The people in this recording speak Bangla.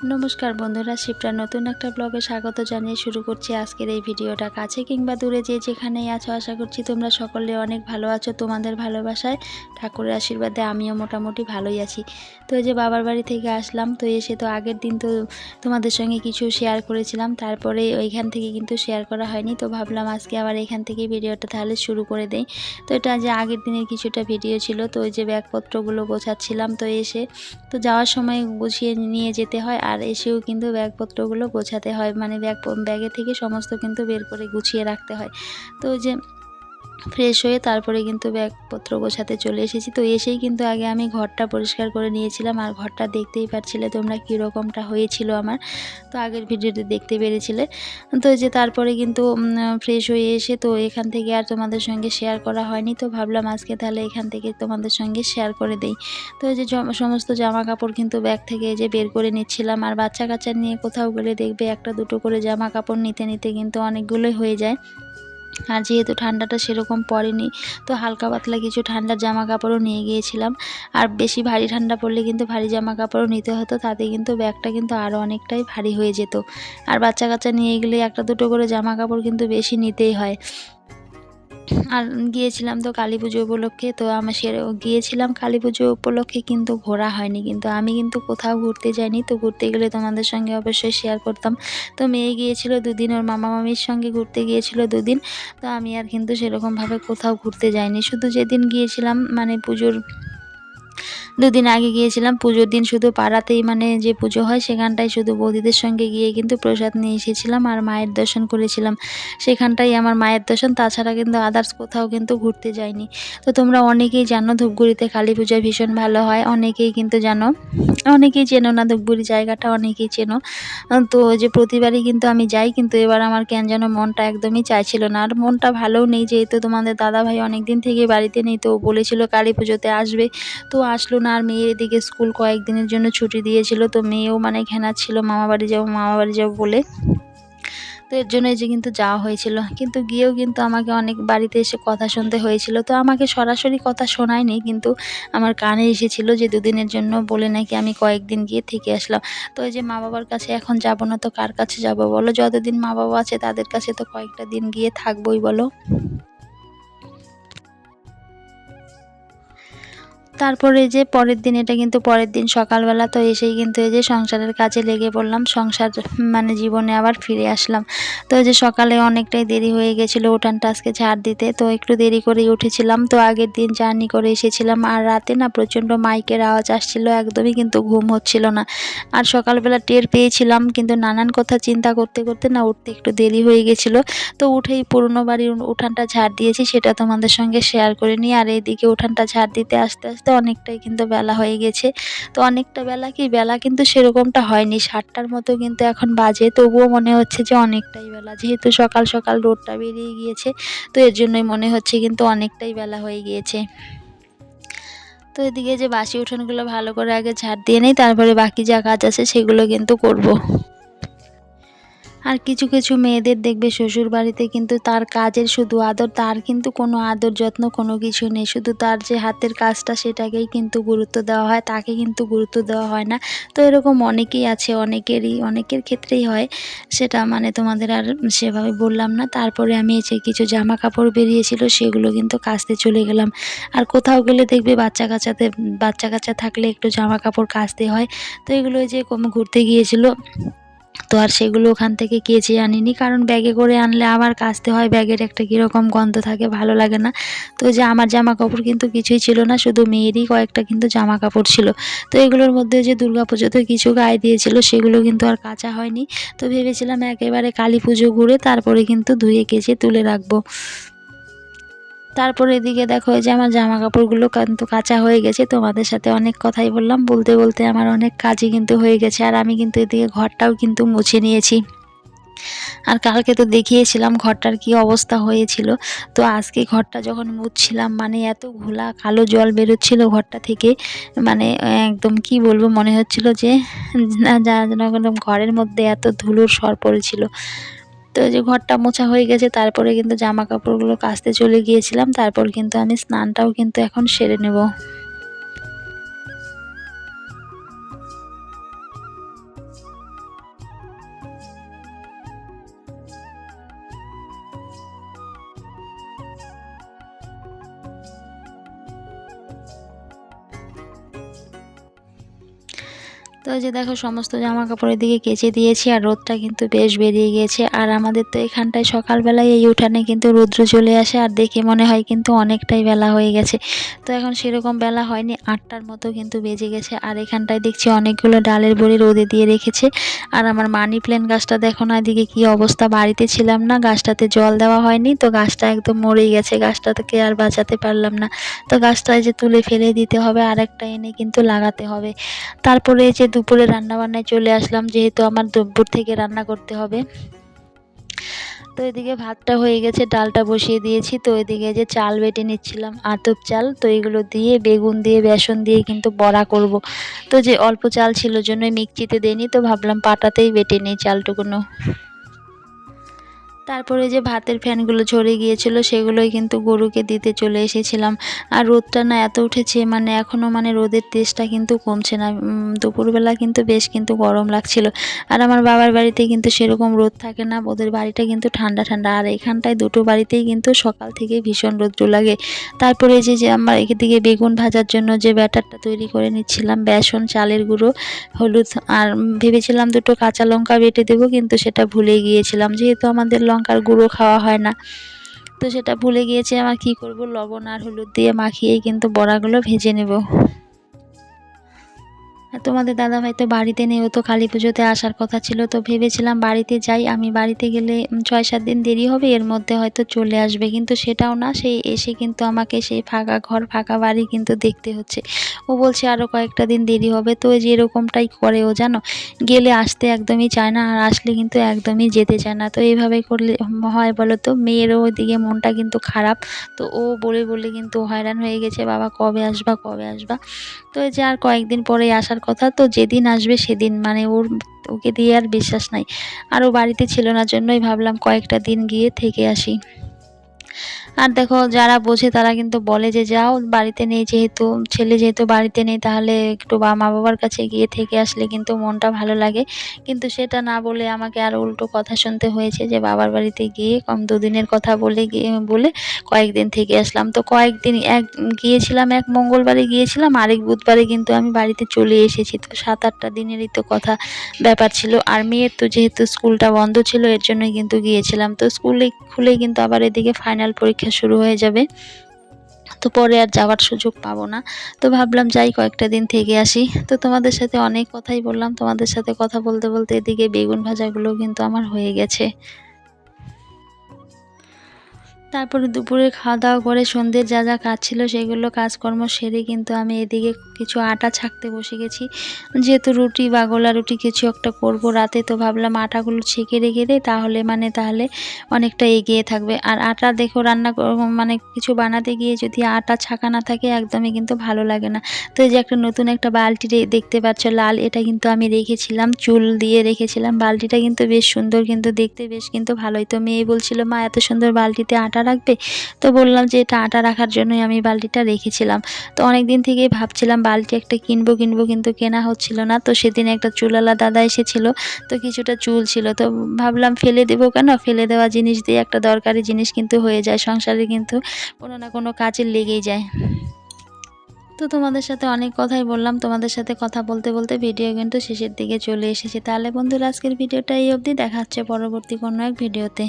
নমস্কার বন্ধুরা শিপ্রা নতুন একটা ব্লগে স্বাগত জানিয়ে শুরু করছি আজকের এই ভিডিওটা। কাছে কিংবা দূরে যে যেখানেই আছো, আশা করছি তোমরা সকলে অনেক ভালো আছো, তোমাদের ভালোবাসায়। ঠাকুরের আশীর্বাদে আমিও মোটামুটি ভালোই আছি। তো যে বাবার বাড়ি থেকে আসলাম, তো এসে তো আগের দিন তো তোমাদের সঙ্গে কিছু শেয়ার করেছিলাম, তারপরে ওইখান থেকে কিন্তু শেয়ার করা হয়নি, তো ভাবলাম আজকে আবার এখান থেকে ভিডিওটা তাহলে শুরু করে দেই। তো এটা যে আগের দিনের কিছুটা ভিডিও ছিল, তো ওই যে ব্যাগপত্রগুলো গোছাচ্ছিলাম, তো এসে তো যাওয়ার সময় গুছিয়ে নিয়ে যেতে হয়। আর এসেও কিন্তু ব্যাগপত্রগুলো গোছাতে হয়। মানে ব্যাগ, ব্যাগে থেকে সমস্ত কিন্তু বের করে গুছিয়ে রাখতে হয়। তো যে ফ্রেশ হয়ে তারপরে কিন্তু ব্যাগপত্র গোছাতে চলে এসেছি। তো এসেই কিন্তু আগে আমি ঘরটা পরিষ্কার করে নিয়েছিলাম আর ঘরটা দেখতেই পারছিলে তোমরা কীরকমটা হয়েছিল আমার। তো আগের ভিডিওতে দেখতে পেরেছিলে। তো যে তারপরে কিন্তু ফ্রেশ হয়ে এসে তো এখান থেকে আর তোমাদের সঙ্গে শেয়ার করা হয়নি। তো ভাবলাম আজকে তাহলে এখান থেকে তোমাদের সঙ্গে শেয়ার করে দেই। তো যে সমস্ত জামা কাপড় কিন্তু ব্যাগ থেকে যে বের করে নিচ্ছিলাম। আর বাচ্চা কাচ্চা নিয়ে কোথাও গেলে দেখবে একটা দুটো করে জামা কাপড় নিতে নিতে কিন্তু অনেকগুলোই হয়ে যায়। আর যেহেতু ঠান্ডাটা সেরকম পড়েনি, তো হালকা পাতলা কিছু ঠান্ডার জামা কাপড়ও নিয়ে গিয়েছিলাম। আর বেশি ভারী ঠান্ডা পড়লে কিন্তু ভারী জামা কাপড়ও নিতে হতো, তাতে কিন্তু ব্যাগটা কিন্তু আরও অনেকটাই ভারী হয়ে যেত। আর বাচ্চা কাচ্চা নিয়ে গেলে একটা দুটো করে জামা কাপড় কিন্তু বেশি নিতেই হয়। আর গিয়েছিলাম তো কালী পুজো উপলক্ষে, তো আমার সে গিয়েছিলাম কালী পুজো উপলক্ষে কিন্তু ঘোরা হয়নি। কিন্তু আমি কিন্তু কোথাও ঘুরতে যাইনি, তো ঘুরতে গেলে তোমাদের সঙ্গে অবশ্যই শেয়ার করতাম। তো মেয়ে গিয়েছিল দুদিন, ওর মামা মামির সঙ্গে ঘুরতে গিয়েছিল দুদিন। তো আমি আর কিন্তু সেরকমভাবে কোথাও ঘুরতে যাইনি। শুধু যেদিন গিয়েছিলাম মানে পুজোর দুদিন আগে গিয়েছিলাম, পুজোর দিন শুধু পাড়াতেই মানে যে পুজো হয় সেখানটায় শুধু বৌদিদের সঙ্গে গিয়ে কিন্তু প্রসাদ নিয়ে এসেছিলাম আর মায়ের দর্শন করেছিলাম। সেখানটাই আমার মায়ের দর্শন, তাছাড়া কিন্তু আদার্স কোথাও কিন্তু ঘুরতে যাইনি তো তোমরা অনেকেই জানো ধূপগুড়িতে কালী পূজা ভীষণ ভালো হয়, অনেকেই কিন্তু জানো, অনেকেই চেনো না ধূপগুড়ি জায়গাটা, অনেকেই চেনো। তো যে প্রতিবারই কিন্তু আমি যাই, কিন্তু এবার আমার কেন যেন মনটা একদমই চাইছিল না। আর মনটা ভালোও নেই যেহেতু তোমাদের দাদাভাই অনেক দিন থেকে বাড়িতে নেই, তো বলেছিল কালী পুজোতে আসবে। তো আসলো না আর মেয়ের এদিকে স্কুল কয়েকদিনের জন্য ছুটি দিয়েছিল, তো মেয়েও মানে ঘেনা ছিল, মামা বাড়ি যাব, মামা বাড়ি যাব বলে। তো এর জন্য যে কিন্তু যাওয়া হয়েছিল। কিন্তু গিয়েও কিন্তু আমাকে অনেক বাড়িতে এসে কথা শুনতে হয়েছিল। তো আমাকে সরাসরি কথা শোনায়নি, কিন্তু আমার কানে এসেছিল যে দুদিনের জন্য বলে নাকি আমি কয়েকদিন গিয়ে থেকে আসলাম। তো এই যে মা বাবার কাছে এখন যাব না, তো কার কাছে যাব বলো? যতদিন মা বাবা আছে তাদের কাছে তো কয়েকটা দিন গিয়ে থাকবোই বলো। তারপরে যে পরের দিন, এটা কিন্তু পরের দিন সকালবেলা তো এসেই কিন্তু এই যে সংসারের কাজে লেগে পড়লাম। সংসার মানে জীবনে আবার ফিরে আসলাম। তো যে সকালে অনেকটাই দেরি হয়ে গেছিল উঠানটা আজকে ঝাড় দিতে, তো একটু দেরি করেই উঠেছিলাম। তো আগের দিন জার্নি করে এসেছিলাম, আর রাতে না প্রচণ্ড মাইকের আওয়াজ আসছিল, একদমই কিন্তু ঘুম হচ্ছিল না। আর সকালবেলা টের পেয়েছিলাম, কিন্তু নানান কথা চিন্তা করতে করতে না উঠতে একটু দেরি হয়ে গেছিল। তো উঠেই পুরনো বাড়ির উঠানটা ঝাড় দিয়েছি, সেটা তোমাদের সঙ্গে শেয়ার করে নিই। আর এইদিকে উঠানটা ঝাড় দিতে আস্তে আস্তে অনেকটাই কিন্তু বেলা হয়ে গেছে। তো অনেকটা বেলা কি, বেলা কিন্তু সেরকমটা হয়নি। সাতটার মতো কিন্তু এখন বাজে। তবুও মনে হচ্ছে যে অনেকটাই বেলা। যেহেতু সকাল সকাল রোদটা বেরিয়ে গিয়েছে, তো এর জন্যই মনে হচ্ছে কিন্তু অনেকটাই বেলা হয়ে গিয়েছে। তো এদিকে যে বাসি উঠোনগুলো ভালো করে আগে ঝাড় দিয়ে নেই, তারপরে বাকি যা কাজ আছে সেগুলো কিন্তু করব। আর কিছু কিছু মেয়েদের দেখবে শ্বশুর বাড়িতে কিন্তু তার কাজের শুধু আদর, তার কিন্তু কোনো আদর যত্ন কোনো কিছু নেই। শুধু তার যে হাতের কাজটা সেটাকেই কিন্তু গুরুত্ব দেওয়া হয়, তাকে কিন্তু গুরুত্ব দেওয়া হয় না। তো এরকম অনেকেই আছে, অনেকেরই, অনেকের ক্ষেত্রেই হয়। সেটা মানে তোমাদের আর সেভাবে বললাম না। তারপরে আমি যে কিছু জামা কাপড় বেরিয়েছিল, সেগুলো কিন্তু কাচতে চলে গেলাম। আর কোথাও গেলে দেখবে বাচ্চা কাচ্চাতে, বাচ্চা কাচ্চা থাকলে একটু জামা কাপড় কাচতে হয়। তো এগুলো যে ঘুরতে গিয়েছিল তো আর সেগুলো ওখান থেকে কেচে আনিনি, কারণ ব্যাগে করে আনলে আবার কাচতে হয়, ব্যাগের একটা কীরকম গন্ধ থাকে, ভালো লাগে না। তো যে আমার জামা কাপড় কিন্তু কিছুই ছিল না, শুধু মেয়েরই কয়েকটা কিন্তু জামা কাপড় ছিল। তো এগুলোর মধ্যে যে পুজোতে কিছু গায়ে দিয়েছিল, সেগুলো কিন্তু আর কাঁচা হয়নি। তো ভেবেছিলাম একেবারে কালী পুজো ঘুরে তারপরে কিন্তু ধুয়ে কেচে তুলে রাখব। তারপরে এদিকে দেখো যে আমার জামা কাপড়গুলো কিন্তু কাঁচা হয়ে গেছে। তোমাদের সাথে অনেক কথাই বললাম। বলতে বলতে আমার অনেক কাজই কিন্তু হয়ে গেছে। আর আমি কিন্তু এদিকে ঘরটাও কিন্তু মুছে নিয়েছি। আর কালকে তো দেখিয়েছিলাম ঘরটার কি অবস্থা হয়েছিল। তো আজকে ঘরটা যখন মুছছিলাম মানে এত ঘোলা কালো জল বেরোচ্ছিল ঘরটা থেকে। মানে একদম কি বলব, মনে হচ্ছিল যে যা যেন ঘরের মধ্যে এত ধুলোর সর পড়েছিল। তো যে ঘরটা মোছা হয়ে গেছে, তারপরে কিন্তু জামা কাপড়গুলো কাচতে চলে গিয়েছিলাম, তারপর কিন্তু আমি স্নানটাও কিন্তু এখন সেরে নেব। তো যে দেখো সমস্ত জামা কাপড়ের দিকে কেচে দিয়েছি আর রোদটা কিন্তু বেশ বেরিয়ে গিয়েছে আর আমাদের তো এখানটায় সকালবেলায় এই উঠানে কিন্তু রৌদ্র চলে আসে আর দেখে মনে হয় কিন্তু অনেকটাই বেলা হয়ে গেছে। তো এখন সেরকম বেলা হয়নি, আটটার মতো কিন্তু বেজে গেছে আর এখানটায় দেখছি অনেকগুলো ডালের বড়ি রোদে দিয়ে রেখেছে। আর আমার মানি প্ল্যান্ট গাছটা দেখো না এদিকে কি অবস্থা, বাড়িতে ছিলাম না, গাছটাতে জল দেওয়া হয়নি, তো গাছটা একদম মরেই গেছে গাছটা থেকে আর বাঁচাতে পারলাম না। তো গাছটায় যে তুলে ফেলে দিতে হবে আর একটা এনে কিন্তু লাগাতে হবে। তারপরে যে দুপুরে রান্না রান্নাবান্নায় চলে আসলাম, যেহেতু আমার দুপুর থেকে রান্না করতে হবে। তো এদিকে ভাতটা হয়ে গেছে, ডালটা বসিয়ে দিয়েছি। তো এদিকে যে চাল বেটে নিচ্ছিলাম, আতপ চাল। তো এগুলো দিয়ে বেগুন দিয়ে, বেসন দিয়ে কিন্তু বড়া করব। তো যে অল্প চাল ছিল জন্য মিক্সিতে দেনি তো ভাবলাম পাটাতেই বেটে নিই চালটুকুনো। তারপরে যে ভাতের ফ্যানগুলো ঝরে গিয়েছিল, সেগুলোই কিন্তু গরুকে দিতে চলে এসেছিলাম। আর রোদটা না এত উঠেছে মানে এখনও মানে রোদের তেজটা কিন্তু কমছে না। দুপুরবেলা কিন্তু বেশ কিন্তু গরম লাগছিল। আর আমার বাবার বাড়িতে কিন্তু সেরকম রোদ থাকে না, ওদের বাড়িটা কিন্তু ঠান্ডা ঠান্ডা। আর এখানটায় দুটো বাড়িতেই কিন্তু সকাল থেকে ভীষণ রোদ্র লাগে। তারপরে যে যে আমার এদিকে বেগুন ভাজার জন্য যে ব্যাটারটা তৈরি করে নিচ্ছিলাম, বেসন, চালের গুঁড়ো, হলুদ, আর ভেবেছিলাম দুটো কাঁচা লঙ্কা বেটে দেবো, কিন্তু সেটা ভুলে গিয়েছিলাম। যেহেতু আমাদের লঙ্কার গুঁড়ো খাওয়া হয় না। তো সেটা ভুলে গিয়েছি, আমার কি করব? লবণ আর হলুদ দিয়ে মাখিয়েই কিন্তু বড়াগুলো ভেজে নেব। তোমাদের দাদাভাই তো বাড়িতে নেই, ও তো কালী পুজোতে আসার কথা ছিল, তো ভেবেছিলাম বাড়িতে যাই। আমি বাড়িতে গেলে ছয় সাত দিন দেরি হবে, এর মধ্যে হয়তো চলে আসবে। কিন্তু সেটাও না সেই এসে কিন্তু আমাকে সেই ফাঁকা ঘর, ফাঁকা বাড়ি কিন্তু দেখতে হচ্ছে। ও বলছে আরও কয়েকটা দিন দেরি হবে, তো যে এরকমটাই করে ও, জানো? গেলে আসতে একদমই চায় না, আর আসলে কিন্তু একদমই যেতে চায় না। তো এইভাবে করলে হয় বলো তো, মেয়েরও ওইদিকে মনটা কিন্তু খারাপ। তো ও বলে বলে কিন্তু হয়রান হয়ে গেছে, বাবা কবে আসবা কবে আসবা? তো যে আর কয়েকদিন পরে আসার কথা। তো যেদিন আসবে সেদিন মানে ওর, ওকে দিয়ে আর বিশ্বাস নাই। আর ও বাড়িতে ছিল না, জন্যই ভাবলাম কয়েকটা দিন গিয়ে থেকে আসি। আর দেখো, যারা বোঝে তারা কিন্তু বলে যে, যাও বাড়িতে নেই, যেহেতু ছেলে যেহেতু বাড়িতে নেই, তাহলে একটু বা মা বাবার কাছে গিয়ে থেকে আসলে কিন্তু মনটা ভালো লাগে। কিন্তু সেটা না বলে আমাকে আর উল্টো কথা শুনতে হয়েছে যে, বাবার বাড়িতে গিয়ে কম দুদিনের কথা বলে গিয়ে, বলে কয়েকদিন থেকে আসলাম। তো কয়েকদিন এক, গিয়েছিলাম, এক মঙ্গলবারে গিয়েছিলাম, আরেক বুধবারে কিন্তু আমি বাড়িতে চলে এসেছি। তো সাত আটটা দিনেরই তো কথা, ব্যাপার ছিল। আর মেয়ের তো যেহেতু স্কুলটা বন্ধ ছিল, এর জন্যই কিন্তু গিয়েছিলাম। তো স্কুলে খুলে কিন্তু আবার এদিকে ফাইনাল পরীক্ষা শুরু হয়ে যাবে। তো পরে আর যাওয়ার সুযোগ পাবো না। তো ভাবলাম যাই, কয়েকটা দিন থেকে আসি। তো তোমাদের সাথে অনেক কথাই বললাম। তোমাদের সাথে কথা বলতে বলতে এদিকে বেগুন ভাজাগুলো কিন্তু আমার হয়ে গেছে। তারপরে দুপুরে খাওয়া দাওয়া করে সন্ধ্যের যা যা কাজ ছিল সেগুলো কাজকর্ম সেরে কিন্তু আমি এদিকে কিছু আটা ছাকতে বসে গেছি। যেহেতু রুটি বা গোলা রুটি কিছু একটা করব রাতে, তো ভাবলাম আটাগুলো ছেঁকে রেখে দেয় তাহলে মানে তাহলে অনেকটা এগিয়ে থাকবে। আর আটা দেখো রান্না মানে কিছু বানাতে গিয়ে যদি আটা ছাকা না থাকে, একদমই কিন্তু ভালো লাগে না। তো এই যে একটা নতুন একটা বালতি দেখতে পাচ্ছ, লাল এটা কিন্তু আমি রেখেছিলাম, চুল দিয়ে রেখেছিলাম। বালতিটা কিন্তু বেশ সুন্দর কিন্তু দেখতে, বেশ কিন্তু ভালোই। তো মেয়ে বলছিল, মা, এত সুন্দর বালতিতে আটা রাখবে? তো বললাম যে, এটা আটা রাখার জন্যই আমি বালতিটা রেখেছিলাম। তো অনেক দিন থেকেই ভাবছিলাম, বালতি একটা কিনবো কিনবো কিন্তু কেনা হচ্ছিল না। তো সেদিন একটা চুলালা দাদা এসেছিল, তো কিছুটা চুল ছিল। তো ভাবলাম, ফেলে দেবো কেন? ফেলে দেওয়া জিনিস দিয়ে একটা দরকারি জিনিস কিন্তু হয়ে যায়, সংসারে কিন্তু কোনো না কোনো কাজে লেগেই যায়। তো তোমাদের সাথে অনেক কথাই বললাম, তোমাদের সাথে কথা বলতে বলতে ভিডিও কিন্তু শেষের দিকে চলে এসেছে। তাহলে বন্ধুরা, আজকের ভিডিওটা এই অবধি। দেখা হচ্ছে পরবর্তী কোনো এক ভিডিওতে।